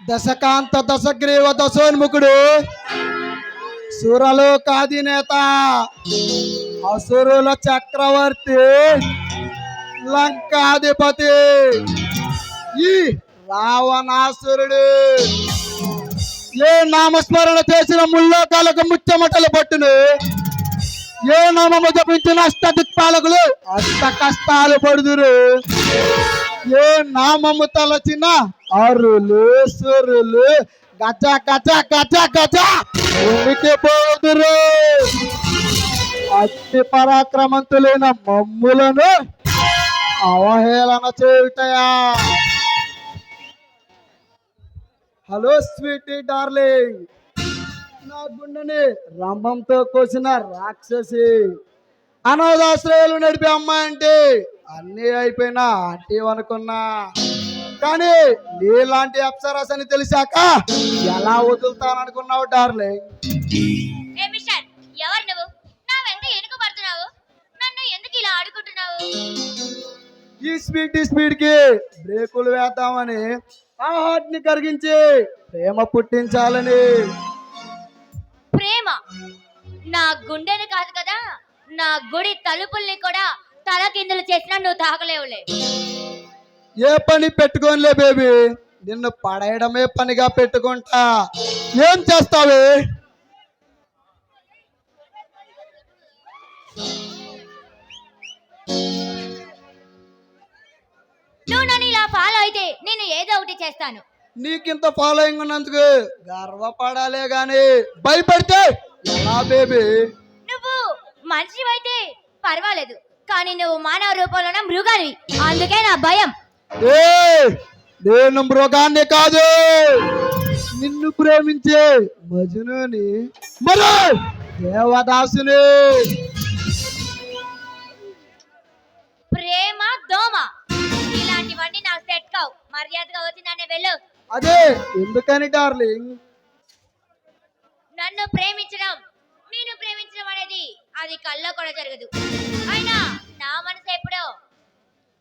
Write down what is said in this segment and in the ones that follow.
దశకాంత దశగ్రీవ దశోన్ముఖుడు. సురలోకాధినేత అసురుల చక్రవర్తి లంకాధిపతి ఈ రావణాసురుడు. ఏ నామస్మరణ చేసిన ముల్లోకాలకు ముచ్చమటలు పట్టును. ఏ నామము జపించిన అష్ట దిక్పాలకులు అష్ట కష్టాలు పడుదురు. ఏ నామము తలచిన అరులు సురులు గజ గజ గజ గజ. ఉనికి పోదురు. అతి పరాక్రమంతులైన మమ్ములను అవహేళన చేయుటయా? Hello Sweety darling. నా గుండెని రంభంతో కోసిన రాక్షసి. అనాథాశ్రయాలు నడిపే అమ్మాయి అంటే అన్నీ అయిపోయినా అంటే అనుకున్నా కానీ నీలాంటి అప్సరస్ అని తెలిసాక ఎలా వదులుతాననుకున్నావు డార్లింగ్? ఎవరు నువ్వు? నా ఎందుకు పడుతున్నావు? నన్ను ఎందుకు ఇలా ఆడుకుంటున్నావు? ఈ స్పీడ్ స్పీడ్కి బ్రేకులు వేద్దామని ఆ హార్ట్ని కరిగించి ప్రేమ పుట్టించాలని. ప్రేమ? నా గుండెని కాదు కదా నా గుడి తలుపుల్ని కూడా తలకిందులు చేసినా నువ్వు తాగలేవులే. ఏ పని పెట్టుకోనిలే బేబీ? నిన్ను పడేయడమే పనిగా పెట్టుకుంటా. ఏం చేస్తావే? నువ్వు నన్ను ఇలా ఫాలో అయితే నేను ఏదో ఒకటి చేస్తాను. నీకింత ఫాలోయింగ్ ఉన్నందుకు గర్వపడాలే గాని భయపడితే ఎలా బేబీ? నువ్వు మనిషివైతే పర్వాలేదు. కానీ నువ్వు మానవ రూపంలోనే మృగానివి అందుకే నా భయం. నేను మృగాన్ని కాదు. నిన్ను ప్రేమించే మజునుని. మరో దేవదాసుని. ప్రేమ దోమ. ఇలాంటివన్నీ నాకు సెట్ కావు. మర్యాదగా వచ్చి నన్ను వెళ్ళు. అదే ఎందుకని డార్లింగ్? నన్ను ప్రేమించడం. నేను ప్రేమించడం అనేది అది కల్లో కూడా జరగదు. అయినా నా మనసు ఎప్పుడో?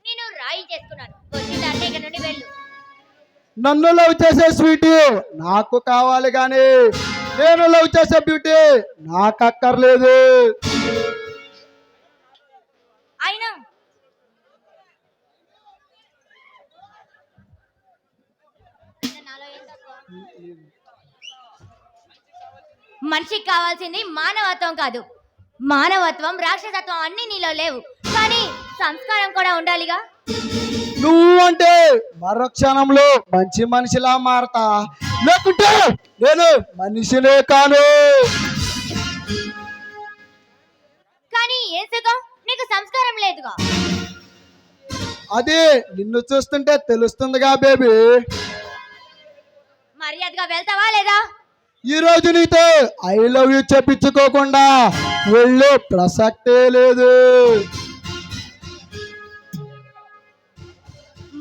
నేను రాయి చేసుకున్నాను. వచ్చిందంటే ఇక నుండి వెళ్ళు. నన్ను లవ్ చేసే స్వీటీ నాకు కావాలి కానీ నేను లవ్ చేసే బ్యూటీ నాకు అక్కర్లేదు. అయినా? మనిషికి కావాల్సింది మానవత్వం కాదు. మానవత్వం రాక్షసత్వం అన్ని నీలో లేవు. కానీ సంస్కారం కూడా ఉండాలిగా. నువ్వు అంటే మరో క్షణంలో మంచి మనిషిలా మారతా. లేకుంటే నేను మనిషినే కాను. కానీ ఏం సుఖం? నీకు సంస్కారం లేదుగా. అది నిన్ను చూస్తుంటే తెలుస్తుందిగా బేబీ. మర్యాదగా వెళ్తావా లేదా? ఈ రోజు నీతో ఐ లవ్ యూ చెప్పించుకోకుండా వెళ్ళే ప్రసక్తే లేదు.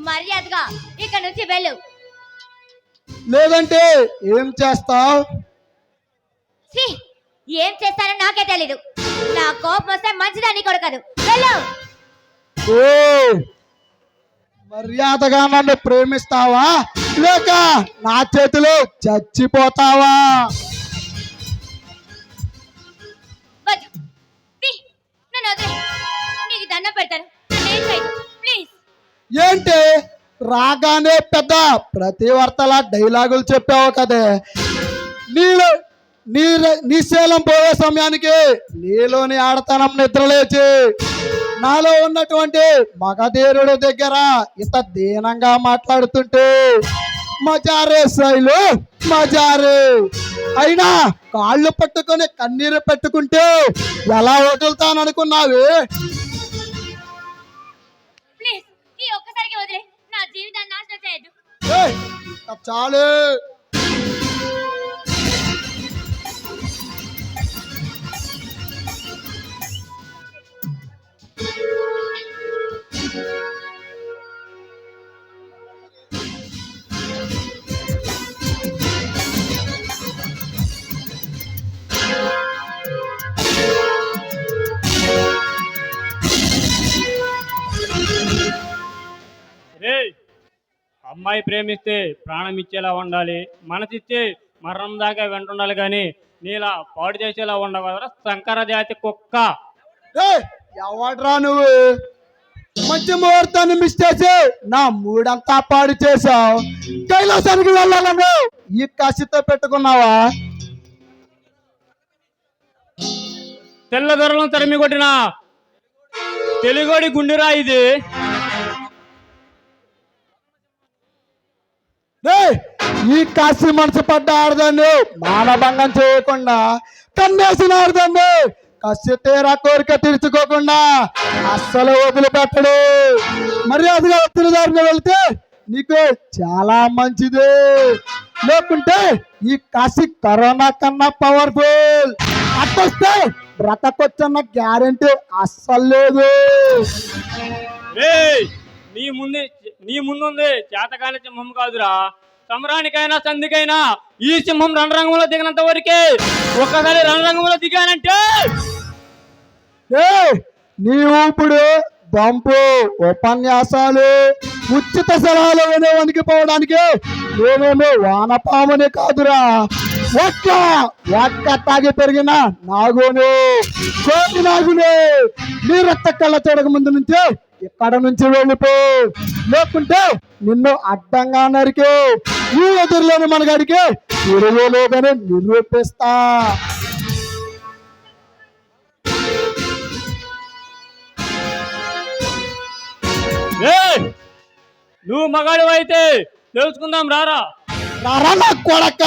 మర్యాదగా ఇక్కడ నుంచి వెళ్ళు. లేదంటే ఏం చేస్తావు! ఏం చేస్తానో నాకే తెలీదు. నా కోపం వస్తే మంచిదని కొడకదు వెళ్ళు. ఏ మర్యాదగా నన్ను ప్రేమిస్తావా? లేక నా చేతిలో చచ్చిపోతావా? రాగానే పెద్ద ప్రతి ప్రతివర్తల డైలాగులు చెప్పావు కదే. నీలో నీ నీ పోయే సమయానికి నీలోని ఆడతనం నిద్రలేచి నాలో ఉన్నటువంటి మగధీరుడు దగ్గర ఇంత దీనంగా మాట్లాడుతుంటే మజారే శైలు మజారే అయినా కాళ్ళు పట్టుకొని కన్నీరు పెట్టుకుంటే ఎలా వదులుతాననుకున్నావి? చేయొద్దు ఏయ్, ఇంక చాలు రేయ్ అమ్మ అమ్మాయి ప్రేమిస్తే ప్రాణం ఇచ్చేలా ఉండాలి. మనసిచ్చి మరణం దాకా వెంటుండాలి కానీ నీలా పాడు చేసేలా ఉండకూడదు శంకర జాతి కుక్క. ఎవడ్రా నువ్వు? మంచి ముహూర్తాన్ని మిస్ చేసి నా మూడంతా పాడు చేసావు కైలాసానికి వెళ్ళాలను ఈ కసితో పెట్టుకున్నావా? తెల్ల దొరలను తరిమి కొట్టిన తెలుగోడి గుండెరా ఇది. ఈ కాశీ మనసు పడ్డ ఆడదండి మానభంగం చేయకుండా కన్నేసిన ఆడదండి కసి తీరా కోరిక తీర్చుకోకుండా అస్సలు వదిలిపెట్టడు. మర్యాదగా వచ్చిన దారిని వెళ్తే నీకు చాలా మంచిది. లేకుంటే ఈ కాశీ కరోనా కన్నా పవర్ఫుల్ అట్టొస్తే బ్రతకొచ్చన్న గ్యారెంటీ అస్సలు లేదు. నీ ముందే నీ ముందుంది చేతకాని సింహం కాదురా. సమరానికైనా సంధికైనా ఈ సింహం రణరంగంలో దిగినంత వరకే ఒక్కసారి రణరంగంలో దిగానంటే ఏ నీ ఊపుడు బంపు ఉపన్యాసాలు ఉచిత సలహాలు వినే వణికిపోవడానికి నేనేమి వానపామునే కాదురా. ఒక్క ఒక్క తాగి పెరిగిన నాగును కోటి నాగునే నీ రక్త కళ్ళ చూడక ముందు నుంచే ఇక్కడ నుంచి వెళ్ళిపో. లేకుంటే నిన్ను అడ్డంగా నరికి ఈ ఎదురులోని మనగాడికి ఇరువు లేదని నిరూపిస్తా నువ్వు మగాడు అయితే తెలుసుకుందాం రారా. రారా నా కొడక.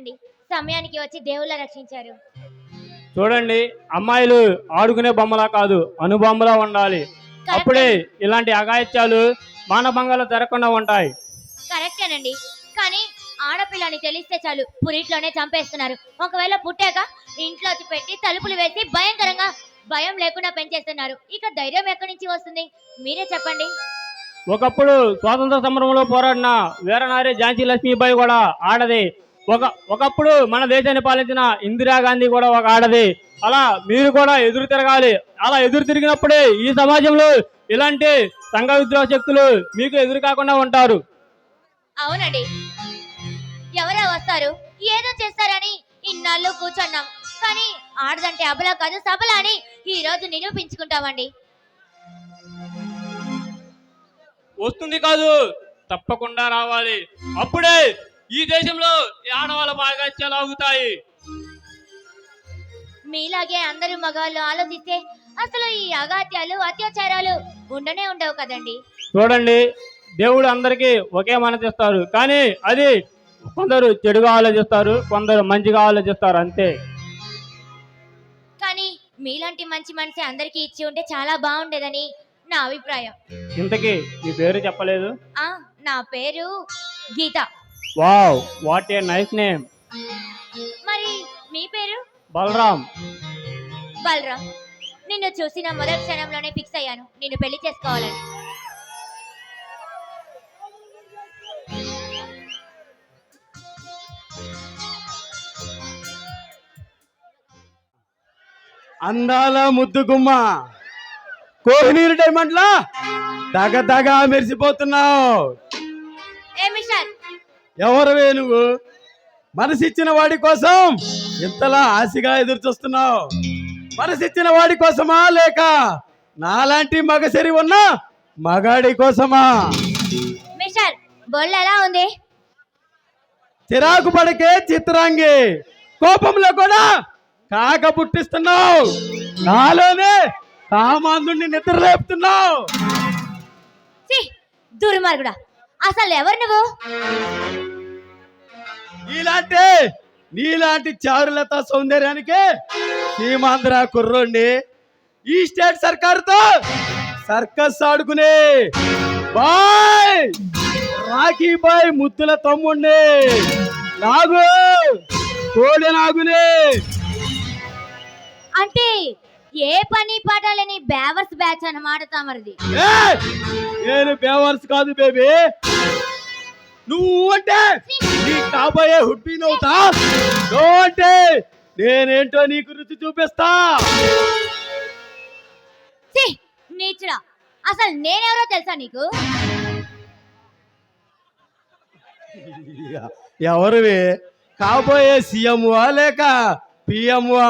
అండి సమయానికి వచ్చి దేవుళ్ళ రక్షించారు. చూడండి అమ్మాయిలు ఆడుకునే బొమ్మలా కాదు అనుబొమ్మలా ఉండాలి. అప్పుడే ఇలాంటి అగాయిత్యాలు మానభంగాలు జరగకుండా ఉంటాయి. కరెక్టేనండి కానీ ఆడపిల్లని తెలిస్తే చాలు పురిట్లోనే చంపేస్తున్నారు. ఒకవేళ పుట్టాక ఇంట్లో పెట్టి తలుపులు వేసి భయంకరంగా భయం లేకుండా పెంచేస్తున్నారు. ఇక ధైర్యం ఎక్కడి నుంచి వస్తుంది? మీరే చెప్పండి. ఒకప్పుడు స్వాతంత్ర సమరంలో పోరాడిన వీరనారి ఝాన్సీ లక్ష్మీబాయి కూడా ఆడది ఒక ఒకప్పుడు మన దేశాన్ని పాలించిన ఇందిరాగాంధీ కూడా ఒక ఆడది. అలా మీరు కూడా ఎదురు తిరగాలి. అలా ఎదురు తిరిగినప్పుడే ఈ సమాజంలో ఇలాంటి సంఘ విద్రోహ శక్తులు మీకు ఎదురు కాకుండా ఉంటారు. అవునండి. ఎవరో వస్తారు. ఏదో చేస్తారని ఇన్నాళ్ళు కూర్చున్నాం. కానీ ఆడదంటే అబలా కాదు సబల అని ఈ రోజు నిరూపించుకుంటామండి. వస్తుంది కాదు తప్పకుండా రావాలి. అప్పుడే ఈ దేశంలో ఆడవాళ్ళ బాగా చెలాగుతాయి మీలాగే అందరూ మగవాళ్ళు ఆలోచిస్తే అసలు ఈ అగాత్యాలు అత్యాచారాలు ఉండనే ఉండవు కదండి. చూడండి దేవుడు అందరికీ ఒకే మనసు ఇస్తారు కానీ అది కొందరు చెడుగా ఆలోచిస్తారు కొందరు మంచిగా ఆలోచిస్తారు అంతే. కానీ మీలాంటి మంచి మనిషి అందరికీ ఇచ్చి ఉంటే చాలా బాగుండేదని నా అభిప్రాయం. ఇంతకీ ఈ పేరు చెప్పలేదు? ఆ నా పేరు Geeta. Wow what a nice name మరి మీ పేరు? బలరాం. బలరాం. నిన్ను చూసిన మొదటి క్షణంలోనే ఫిక్స్ అయ్యాను. నిన్ను పెళ్ళి చేసుకోవాలని. అందాల ముద్దు గుమ్మ. కోహినీరు డైమండ్ లా? దగ దగ మెరిసిపోతున్నావు. ఎవరివే నువ్వు మనసిచ్చిన వాడి కోసం ఇంతలా ఆశగా ఎదురు చూస్తున్నావు. మనసిచ్చిన వాడి కోసమా లేక నాలాంటి మగసరి ఉన్న మగాడి కోసమా? మిస్టర్ బొల్లు ఎలా ఉంది? చిరాకు పడకే చిత్రాంగి. కోపంలో కూడా కాక పుట్టిస్తున్నావు. నాలోనే కామాందుని నిద్ర లేపుతున్నావు దుర్మార్గుడా. అసలు ఎవరు నువ్వు? ఇలాంటి నీలాంటి చారులత సౌందర్యానికి సీమాంధ్ర కుర్రోండి ఈ స్టేట్ సర్కారుతో సర్కస్ ఆడుకునే బాయ్! రాఖీ బాయ్ ముద్దుల తమ్ముండి నాగు! కోడి నాగునే. అంటే ఏ పని పాట లేని బేవర్స్ బ్యాచ్ అన్నమాట తమరిది! నేను బేవర్స్ కాదు బేబీ. నువ్వు అంటే నీ కాబోయే హుడ్బీనవుతా అంటే నేనేంటో నీకు రుచి చూపిస్తా. నీచుడా అసలు నేనెవరో తెలుసా నీకు? ఎవరివి? కాబోయే సీఎంవా లేక పిఎంవా?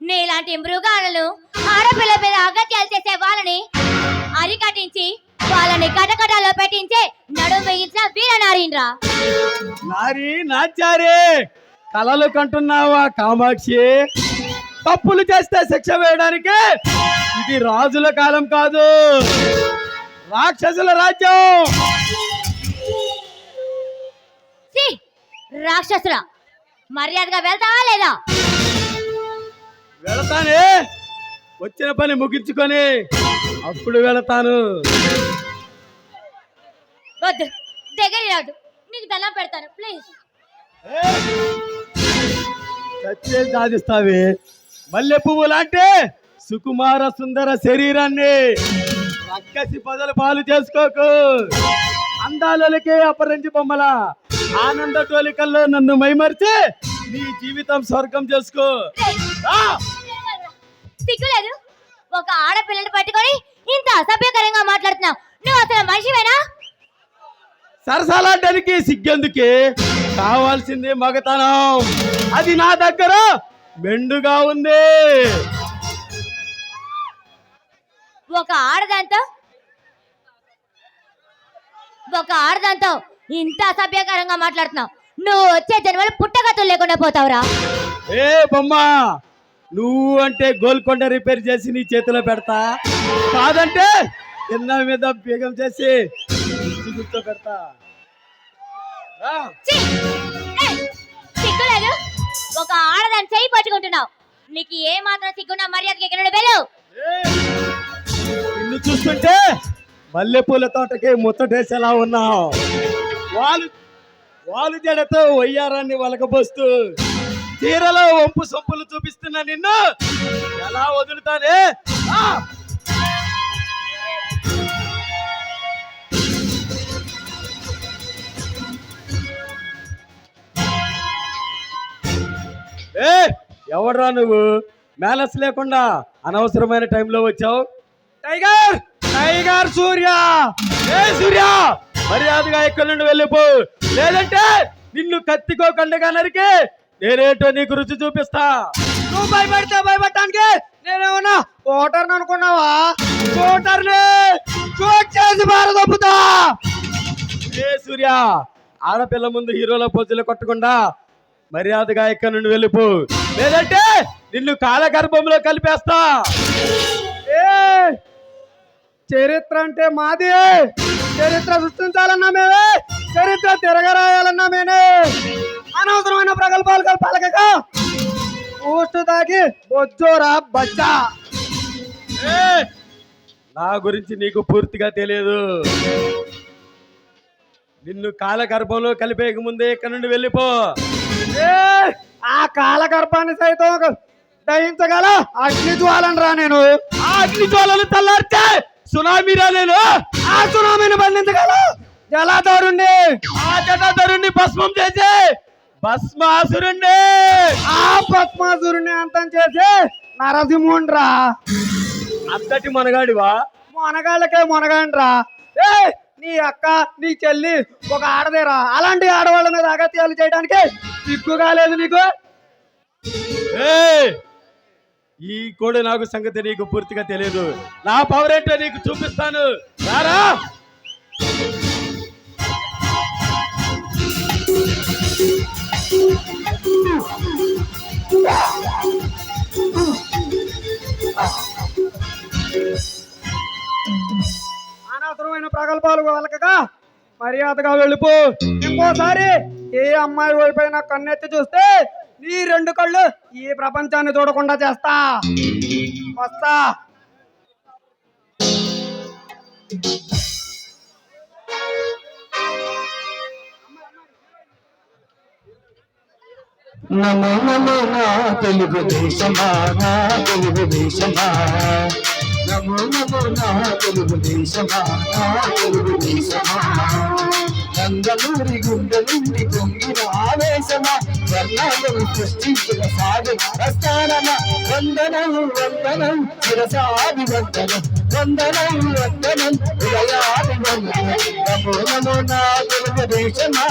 నీలాంటి మృగాలను ఆడపిల్ల మీద అగత్యాలు చేసే వాళ్ళని అరికట్టించి వాళ్ళని కటకటాల్లో పెట్టించే నడుము వేయించిన వీరనారీన్రా నారి నాచారే కలలు కంటున్నావా కామాక్షి? తప్పులు చేస్తే శిక్ష వేయడానికి ఇది రాజుల కాలం కాదు. రాక్షసుల రాజ్యం! ఛీ, రాక్షసురా మర్యాదగా వెళ్తావా లేదా? వెళతానే వచ్చిన పని ముగించుకొని అప్పుడు వెళతాను. వద్దు. దగ్గర రాదు. నీకు దండం పెడతాను. ప్లీజ్ చచ్చే సాధిస్తావి. మల్లె పువ్వు లాంటి సుకుమార సుందర శరీరాన్ని రక్కసి పదలు పాలు చేసుకోకు. అందాలకే అపరించి బొమ్మల ఆనంద టోలికల్లో నన్ను మైమర్చి నీ జీవితం స్వర్గం చేసుకో! సిగ్గులేదు. ఒక ఆడపిల్లని పట్టుకొని ఇంత అసభ్యకరంగా మాట్లాడుతున్నావు. నువ్వు అసలు మనిషివేనా? సరసాలాడడానికి సిగ్గెందుకే? కావాల్సింది మగతనం. అది నా దగ్గర మెండుగా ఉంది. ఒక ఆడదాంతో ఒక ఆడదాంతో ఇంత అసభ్యకరంగా మాట్లాడుతున్నావు. నువ్వు వచ్చే జన్మలో పుట్టగతులు లేకుండా పోతావురా. ఏ బొమ్మ నువ్వు అంటే గోల్కొండ రిపేర్ చేసి నీ చేతిలో పెడతా. కాదంటే కింద మీద బీగం చేసి కూర్చో పెడతా! సిగ్గులేదు. ఒక ఆడదాన్ని చేయి పట్టుకుంటున్నావు. నీకు ఏ మాత్రం సిగ్గున్నా మర్యాదకి ఎక్కడ వెళ్ళు. నిన్ను చూస్తుంటే మల్లెపూల తోటకి ముచ్చటేసేలా ఉన్నావు. వాళ్ళు వాళ్ళు జడతో వయ్యారాన్ని వలకబోస్తూ చీరలో వంపు సొంపులు చూపిస్తున్నా నిన్ను ఎలా వదులుతానే? ఏ ఎవడ్రా నువ్వు? మేనస్ లేకుండా అనవసరమైన టైంలో వచ్చావు? టైగర్! టైగర్ సూర్య! ఏ సూర్య! మర్యాదగా ఎక్కడి నుండి వెళ్ళిపో. లేదంటే నిన్ను కత్తికో కండగా నరికి నేనేటో నీకు రుచి చూపిస్తా. నువ్వు భయపడితే భయపడటానికి నేనేమన్నా ఓటర్ని అనుకున్నావా? ఓటర్ని! షూట్ చేసి మారదొప్పుతా ఏ సూర్య ఆడపిల్ల ముందు హీరోల పోజులు కొట్టకుండా మర్యాదగా ఇక్కడ నుండి వెళ్ళిపో. లేదంటే నిన్ను కాలగర్భంలో కలిపేస్తా. ఏ! చరిత్ర అంటే మాది. చరిత్ర సృష్టించాలన్నా మేమే. చరిత్ర తిరగరాయాలన్నా మేమే. అనవసరమైన ప్రగల్భాలు కలపాలక ఊస్ట్ తాగి బొచ్చోరా బచ్చా. నా గురించి నీకు పూర్తిగా తెలియదు. నిన్ను కాలగర్భంలో కలిపేక ముందే ఇక్కడ నుండి వెళ్ళిపో. ఆ కాలగర్భాన్ని సైతం ఒక దహించగల అగ్ని జ్వాలను రా నేను. ఆ అగ్ని జ్వాలను తల్లార్చే సునామీరా నేను. ఆ సునామీని బంధించగల జలాధారుణ్ణి. ఆ జలాధారుణ్ణి భస్మం చేసి భస్మాసురుణ్ణి. ఆ భస్మాసురుణ్ణి అంతం చేసి నరసింహుండ్రా. అంతటి మనగాడివా? మొనగాళ్ళకే మొనగాండ్రా. ఏ నీ అక్క నీ చెల్లి ఒక ఆడదేరా. అలాంటి ఆడవాళ్ళ మీద అగత్యాలు చేయడానికి సిగ్గుగా లేదు నీకు! ఈ కోడి నాకు సంగతి నీకు పూర్తిగా తెలియదు నా పవర్ ఏంటో నీకు చూపిస్తాను. రారా? అనవసరమైన ప్రగల్భాలు వలకగా మర్యాదగా వెళ్ళిపో. ఇంకోసారి ఏ అమ్మాయి వైపైన కన్నెత్తి చూస్తే నీ రెండు కళ్ళు ఈ ప్రపంచాన్ని చూడకుండా చేస్తా. వస్తా. నమో నమో నా తెలుగు దేశమా నా తెలుగు దేశమా? నమో నమో నా తెలుగు దేశమా నా తెలుగు దేశమా? నందలూరి గుండె నుండి పొంగిన ఆవేశమ వర్ణాలను సృష్టించిన సాధు ప్రస్థానమ వందనం వందనం చిరసాది వందనం వందనం వందనం ఉదయాది వందనం నమో నమో నా తెలుగుదేశమా.